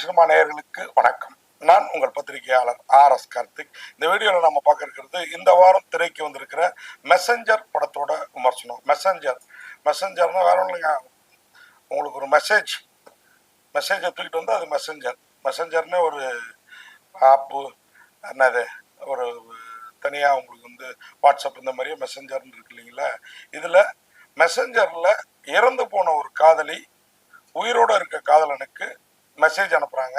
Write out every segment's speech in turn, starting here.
Cinema நேயர்களுக்கு வணக்கம். நான் உங்கள் பத்திரிகையாளர் ஆர் எஸ் கார்த்திக். இந்த வீடியோவில் நம்ம பார்க்க இருக்கிறது இந்த வாரம் திரைக்கு வந்திருக்கிற மெசஞ்சர் படத்தோட விமர்சனம். மெசஞ்சர் மெசஞ்சர்னா வேற இல்லைங்க. உங்களுக்கு ஒரு மெசேஜ் மெசேஜை தூக்கிட்டு வந்து அது மெசஞ்சர் மெசஞ்சர்னே ஒரு ஆப்பு என்னது ஒரு தனியாக உங்களுக்கு வந்து வாட்ஸ்அப் இந்த மாதிரியே மெசஞ்சர்னு இருக்கு இல்லைங்களா? இதில் மெசஞ்சரில் இறந்து போன ஒரு காதலி உயிரோட இருக்க காதலனுக்கு மெசேஜ் அனுப்புறாங்க.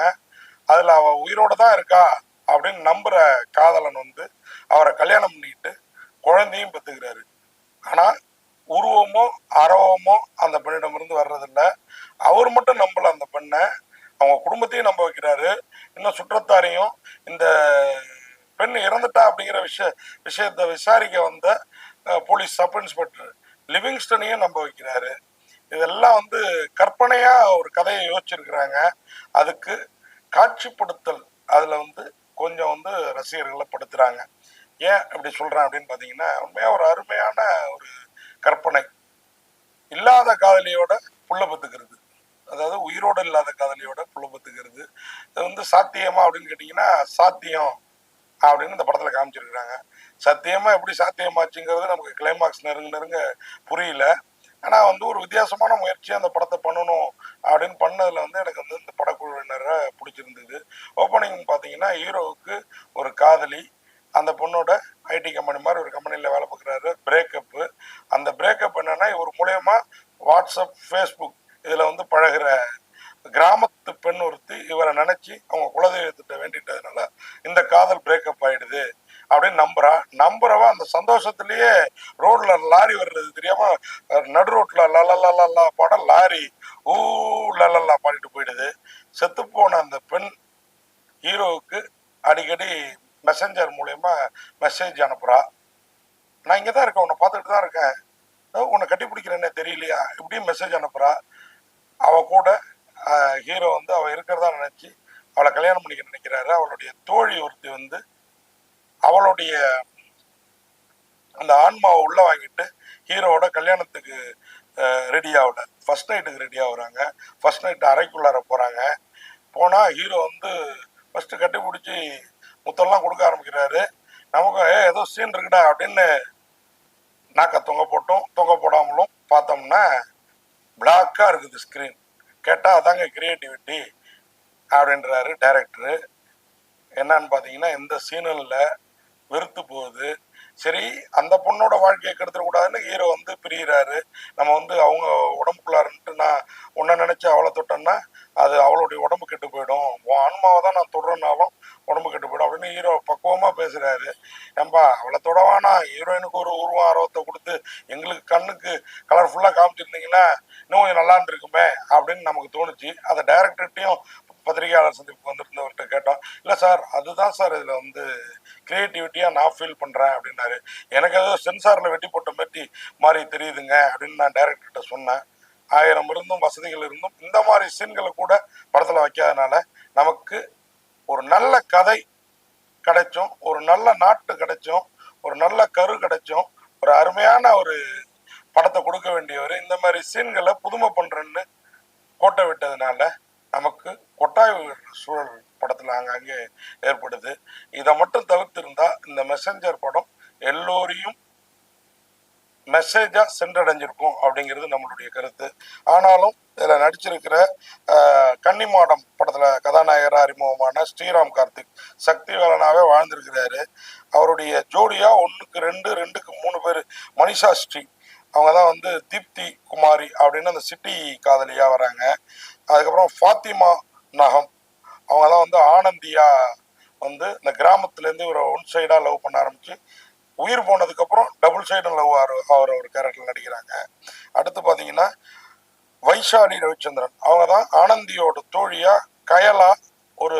அதுல அவ உயிரோட தான் இருக்கா அப்படின்னு நம்புற காதலன் வந்து அவரை கல்யாணம் பண்ணிட்டு குழந்தையும் பெத்துக்கிறாரு. ஆனா உருவமோ அரவமோ அந்த பெண்ணிடமிருந்து வர்றதில்ல. அவர் மட்டும் நம்பல அந்த பெண்ணை. அவங்க குடும்பத்தையும் நம்ப வைக்கிறாரு. இன்னும் சுற்றத்தாரையும் இந்த பெண் இறந்துட்டா அப்படிங்கிற விஷய விஷயத்தை விசாரிக்க வந்த போலீஸ் சப் இன்ஸ்பெக்டர் லிவிங்ஸ்டனையும் நம்ப வைக்கிறாரு. இதெல்லாம் வந்து கற்பனையா ஒரு கதையை யோசிச்சிருக்கிறாங்க. அதுக்கு காட்சிப்படுத்தல் அதுல வந்து கொஞ்சம் வந்து ரசிகர்களை படுத்துறாங்க. ஏன் இப்படி சொல்றேன் அப்படின்னு பாத்தீங்கன்னா உண்மையா ஒரு அருமையான ஒரு கற்பனை. இல்லாத காதலியோட புள்ள பத்துக்கிறது. அதாவது உயிரோடு இல்லாத காதலியோட புள்ள பத்துக்கிறது. இது வந்து சாத்தியமா அப்படின்னு கேட்டீங்கன்னா சாத்தியம் அப்படின்னு இந்த படத்துல காமிச்சிருக்கிறாங்க. சத்தியமா எப்படி சாத்தியமாச்சுங்கிறது நமக்கு கிளைமாக்ஸ் நெருங்க நெருங்க புரியல. ஆனால் வந்து ஒரு வித்தியாசமான முயற்சி அந்த படத்தை பண்ணணும் அப்படின்னு பண்ணதில் வந்து எனக்கு வந்து இந்த படக்குழுவினரை பிடிச்சிருந்தது. ஓப்பனிங் பார்த்தீங்கன்னா ஹீரோவுக்கு ஒரு காதலி அந்த பொண்ணோட ஐடி கம்பெனி மாதிரி ஒரு கம்பெனியில் வேலை பார்க்குறாரு பிரேக்கப்பு அந்த பிரேக்கப் என்னென்னா இவர் மூலயமா வாட்ஸ்அப் ஃபேஸ்புக் இதில் வந்து பழகுற கிராமத்து பெண் ஒருத்தி இவரை நினச்சி அவங்க குலதெய்வத்திட்ட வேண்டிட்டதுனால இந்த காதல் பிரேக்கப் ஆகிடுது அப்படின்னு நம்புறா. நம்புறவ அந்த சந்தோஷத்திலேயே ரோட்ல லாரி வர்றது தெரியாம நடு ரோட்ல லலலலலா பாட லாரி ஊ லலலா பாடிட்டு போயிடுது. செத்து போன அந்த பெண் ஹீரோவுக்கு அடிக்கடி மெசஞ்சர் மூலயமா மெசேஜ் அனுப்புறா. நான் இங்கே தான் இருக்கேன் உன்னை பார்த்துட்டு தான் இருக்கேன். உன்னை கட்டி பிடிக்கிறேன்னு தெரியலையா? இப்படியும் மெசேஜ் அனுப்புறா. அவ கூட ஹீரோ வந்து அவள் இருக்கிறதா நினச்சி அவளை கல்யாணம் பண்ணிக்க நினைக்கிறாரு. அவளுடைய தோழி ஒருத்தி வந்து அவளுடைய அந்த ஆன்மாவை உள்ள வாங்கிட்டு ஹீரோவோட கல்யாணத்துக்கு ரெடி ஆகல. ஃபர்ஸ்ட் நைட்டுக்கு ரெடி ஆகுறாங்க. ஃபர்ஸ்ட் நைட் அறைக்குள்ளார போகிறாங்க போனால் ஹீரோ வந்து ஃபர்ஸ்ட் கட்டி பிடிச்சி முத்தெல்லாம் கொடுக்க ஆரம்பிக்கிறாரு. நமக்கு ஏதோ சீன் இருக்குடா அப்படின்னு நாக்க தொங்க போட்டும். தொங்க போடாமலும் பார்த்தோம்னா பிளாக்காக இருக்குது ஸ்க்ரீன் கேட்டால் அதாங்க கிரியேட்டிவிட்டி அப்படின்றாரு டைரக்டரு என்னன்னு பார்த்தீங்கன்னா எந்த சீனும் இல்லை வெறுத்து போகுது. சரி அந்த பொண்ணோட வாழ்க்கையை கெடுத்துடக்கூடாதுன்னு ஹீரோ வந்து பிரியிறாரு. நம்ம வந்து அவங்க உடம்புக்குள்ளாருன்ட்டு நான் உன்னை நினைச்சு அவளை தொட்டேன்னா அது அவளுடைய உடம்பு கெட்டு போயிடும். உன் ஆன்மாவை தான் நான் தொடுறேன்னாலும் உடம்பு கெட்டு போயிடும் அப்படின்னு ஹீரோ பக்குவமாக பேசுகிறாரு ஏம்பா அவளை தொடவானா? ஹீரோயினுக்கு ஒரு உருவம் ஆர்வத்தை கொடுத்து எங்களுக்கு கண்ணுக்கு கலர்ஃபுல்லாக காமிச்சிருந்தீங்கன்னா இன்னும் கொஞ்சம் நல்லா இருக்குமே அப்படின்னு நமக்கு தோணுச்சு. அதை டைரக்டர்கிட்டையும் பத்திரிகையாளர் சந்திப்பு வந்திருந்தவர்கிட்ட கேட்டோம் இல்லை சார் அதுதான் சார் இதில் வந்து க்ரியேட்டிவிட்டியாக நான் ஃபீல் பண்ணுறேன் அப்படின்னாரு. எனக்கு ஏதோ சென்சாரில் வெட்டி போட்ட மாதிரி மாதிரி தெரியுதுங்க அப்படின்னு நான் டைரக்டர்கிட்ட சொன்னேன். ஆயிரம் இருந்தும் வசதிகள் இருந்தும் இந்த மாதிரி சீன்களை கூட படத்தில் வைக்காதனால நமக்கு ஒரு நல்ல கதை கிடைச்சும் ஒரு நல்ல நாட்டு கிடைச்சும் ஒரு நல்ல கரு கிடைச்சும் ஒரு அருமையான ஒரு படத்தை கொடுக்க வேண்டியவர் இந்த மாதிரி சீன்களை புதுமை பண்றேன்னு கோட்டை விட்டதுனால நமக்கு கொட்டாய் சூழல் படத்துல அங்கங்கே ஏற்படுது. இதை மட்டும் தவிர்த்திருந்தா இந்த மெசஞ்சர் படம் எல்லோரையும் மெசேஜா சென்றடைஞ்சிருக்கும் அப்படிங்கிறது நம்மளுடைய கருத்து. ஆனாலும் இதில் நடிச்சிருக்கிற கன்னிமாடம் படத்துல கதாநாயகரா அறிமுகமான ஸ்ரீராம் கார்த்திக் சக்தி வேலனாவே வாழ்ந்திருக்கிறாரு. அவருடைய ஜோடியா ஒன்றுக்கு ரெண்டு ரெண்டுக்கு மூணு பேர். மனிஷா ஸ்ரீ. அவங்க தான் வந்து தீப்தி குமாரி அப்படின்னு அந்த சிட்டி காதலியா வராங்க. அதுக்கப்புறம் ஃபாத்திமா நகம். அவங்க தான் வந்து ஆனந்தியா வந்து இந்த கிராமத்துலேருந்து இவரை ஒன் சைடாக லவ் பண்ண ஆரம்பிச்சு உயிர் போனதுக்கப்புறம் டபுள் சைடு லவ் ஆர் அவர் ஒரு கேரக்டர் நடிக்கிறாங்க. அடுத்து பார்த்தீங்கன்னா வைஷாலி ரவிச்சந்திரன். அவங்க தான் ஆனந்தியோட தோழியா கயலா ஒரு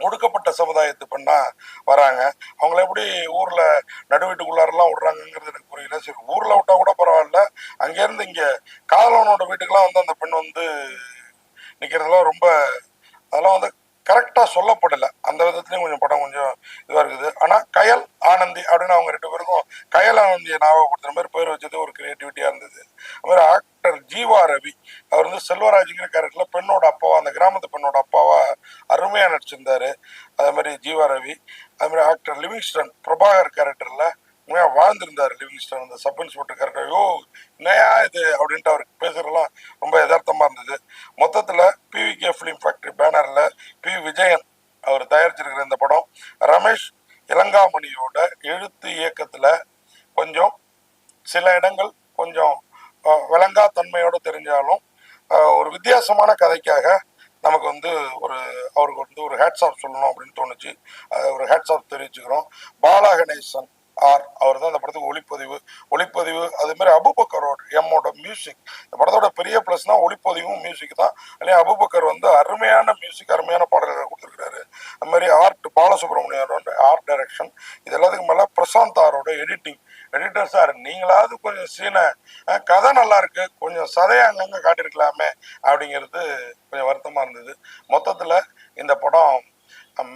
ஒடுக்கப்பட்ட சமுதாயத்து பெண்ணா வராங்க. அவங்கள எப்படி ஊர்ல நடு வீட்டுக்குள்ளாரெல்லாம் விடுறாங்கங்கிறது எனக்கு புரியல. சரி ஊர்ல விட்டா கூட பரவாயில்ல. அங்கேருந்து இங்க காதலனோட வீட்டுக்கெல்லாம் வந்து அந்த பெண் வந்து நிக்கிறதெல்லாம் ரொம்ப அதெல்லாம் வந்து கரெக்டாக சொல்லப்படலை. அந்த விதத்துலையும் கொஞ்சம் படம் கொஞ்சம் இதுவாக இருக்குது. ஆனால் கயல் ஆனந்தி அப்படின்னு அவங்க ரெண்டு பேருக்கும் கயல் ஆனந்தியை ஞாபகப்படுத்துற மாதிரி பேர் வச்சது ஒரு கிரியேட்டிவிட்டியாக இருந்தது. அதுமாதிரி ஆக்டர் ஜீவா ரவி அவர் வந்து செல்வராஜுங்கிற கேரக்டரில் பெண்ணோட அப்பாவா அந்த கிராமத்து பெண்ணோட அப்பாவா அருமையாக நடிச்சிருந்தார். அதே மாதிரி ஜீவா ரவி அதுமாதிரி ஆக்டர் லிவிங்ஸ்டன் பிரபாகர் கேரக்டரில் உண்மையாக வாழ்ந்திருந்தார் லிவிங்ஸ்டன் அந்த சப் இன்ஸ்பெக்டர் கரெக்டாக யோ என்னையா இது? அப்படின்ட்டு அவருக்கு பேசுகிறதெல்லாம் ரொம்ப யதார்த்தமாக இருந்தது. மொத்தத்தில் பிவிகே ஃபிலிம் ஃபேக்டரி பேனரில் பி விஜயன் அவர் தயாரிச்சிருக்கிற இந்த படம் ரமேஷ் இளங்காமணியோட எழுத்து இயக்கத்தில் கொஞ்சம் சில இடங்கள் கொஞ்சம் விளங்கா தன்மையோடு தெரிஞ்சாலும் ஒரு வித்தியாசமான கதைக்காக நமக்கு வந்து ஒரு அவருக்கு வந்து ஒரு ஹேட்ஸ் ஆஃப் சொல்லணும் அப்படின்னு தோணுச்சு. ஒரு ஹேட்ஸ் ஆஃப் தெரிவிச்சுக்கிறோம். பாலா கணேசன் ஆர் அவர் தான் இந்த படத்துக்கு ஒளிப்பதிவு ஒளிப்பதிவு அதே மாதிரி அபுபக்கரோட எம்மோட மியூசிக் இந்த படத்தோட பெரிய ப்ளஸ்னா ஒளிப்பதிவும் மியூசிக் தான். அதே அபுபக்கர் வந்து அருமையான மியூசிக் அருமையான பாடல்களை கொடுத்துருக்காரு அது மாதிரி ஆர்ட் பாலசுப்ரமணியரோட ஆர்ட் டைரக்ஷன் இது எல்லாத்துக்கும் மேலே பிரசாந்த் ஆரோட எடிட்டிங் எடிட்டர் சார் நீங்களாவது கொஞ்சம் சீனை கதை நல்லா இருக்கு. கொஞ்சம் சதையை அங்கங்கே காட்டியிருக்கலாமே அப்படிங்கிறது கொஞ்சம் வருத்தமாக இருந்தது. மொத்தத்தில் இந்த படம்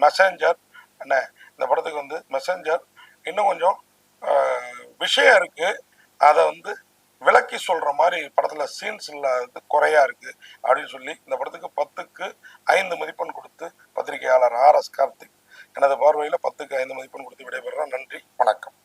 மெசேஞ்சர் என்ன இந்த படத்துக்கு வந்து மெசேஞ்சர் இன்னும் கொஞ்சம் விஷயம் இருக்கு. அதை வந்து விளக்கி சொல்ற மாதிரி படத்துல சீன்ஸ் இல்லாதது குறையா இருக்கு அப்படின்னு சொல்லி இந்த படத்துக்கு பத்துக்கு ஐந்து மதிப்பெண் கொடுத்து பத்திரிகையாளர் ஆர் எஸ் கார்த்திக் எனது பார்வையில் பத்துக்கு ஐந்து மதிப்பெண் கொடுத்து விடைபெறுறேன் நன்றி வணக்கம்.